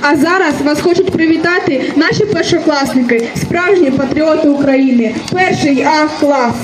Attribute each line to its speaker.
Speaker 1: А зараз вас хочуть привітати наші першокласники, справжні патріоти України, перший А клас.